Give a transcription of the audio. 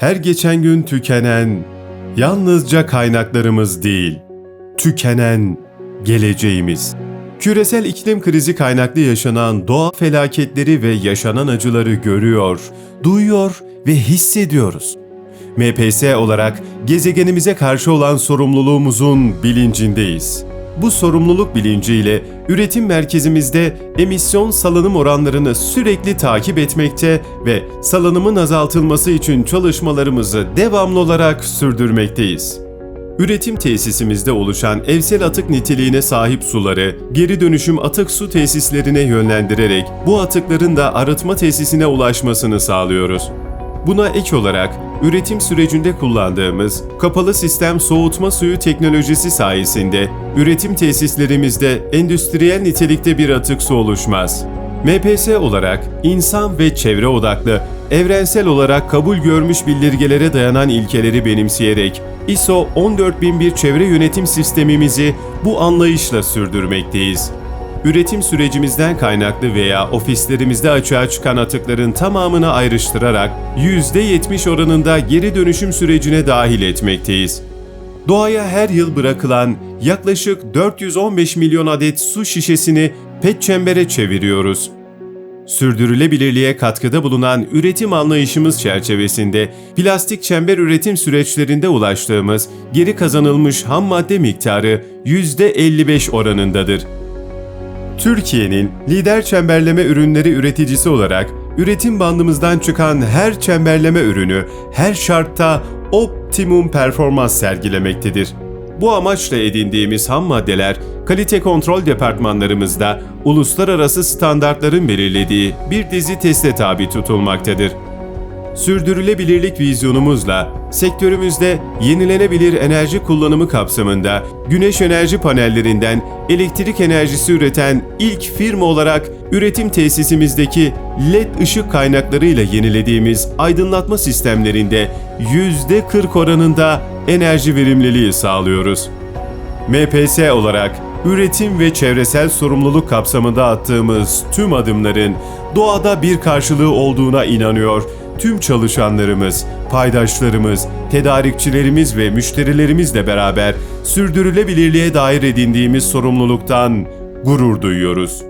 Her geçen gün tükenen yalnızca kaynaklarımız değil, tükenen geleceğimiz. Küresel iklim krizi kaynaklı yaşanan doğa felaketleri ve yaşanan acıları görüyor, duyuyor ve hissediyoruz. MPS olarak gezegenimize karşı olan sorumluluğumuzun bilincindeyiz. Bu sorumluluk bilinciyle üretim merkezimizde emisyon salınım oranlarını sürekli takip etmekte ve salınımın azaltılması için çalışmalarımızı devamlı olarak sürdürmekteyiz. Üretim tesisimizde oluşan evsel atık niteliğine sahip suları geri dönüşüm atık su tesislerine yönlendirerek bu atıkların da arıtma tesisine ulaşmasını sağlıyoruz. Buna ek olarak üretim sürecinde kullandığımız kapalı sistem soğutma suyu teknolojisi sayesinde üretim tesislerimizde endüstriyel nitelikte bir atık su oluşmaz. MPS olarak insan ve çevre odaklı, evrensel olarak kabul görmüş bildirgelere dayanan ilkeleri benimseyerek ISO 14001 çevre yönetim sistemimizi bu anlayışla sürdürmekteyiz üretim sürecimizden kaynaklı veya ofislerimizde açığa çıkan atıkların tamamını ayrıştırarak %70 oranında geri dönüşüm sürecine dahil etmekteyiz. Doğaya her yıl bırakılan yaklaşık 415 milyon adet su şişesini pet çembere çeviriyoruz. Sürdürülebilirliğe katkıda bulunan üretim anlayışımız çerçevesinde plastik çember üretim süreçlerinde ulaştığımız geri kazanılmış ham madde miktarı %55 oranındadır. Türkiye'nin lider çemberleme ürünleri üreticisi olarak üretim bandımızdan çıkan her çemberleme ürünü her şartta optimum performans sergilemektedir. Bu amaçla edindiğimiz ham maddeler kalite kontrol departmanlarımızda uluslararası standartların belirlediği bir dizi teste tabi tutulmaktadır. Sürdürülebilirlik vizyonumuzla sektörümüzde yenilenebilir enerji kullanımı kapsamında güneş enerji panellerinden elektrik enerjisi üreten ilk firma olarak üretim tesisimizdeki LED ışık kaynaklarıyla yenilediğimiz aydınlatma sistemlerinde %40 oranında enerji verimliliği sağlıyoruz. MPS olarak üretim ve çevresel sorumluluk kapsamında attığımız tüm adımların doğada bir karşılığı olduğuna inanıyor tüm çalışanlarımız, paydaşlarımız, tedarikçilerimiz ve müşterilerimizle beraber sürdürülebilirliğe dair edindiğimiz sorumluluktan gurur duyuyoruz.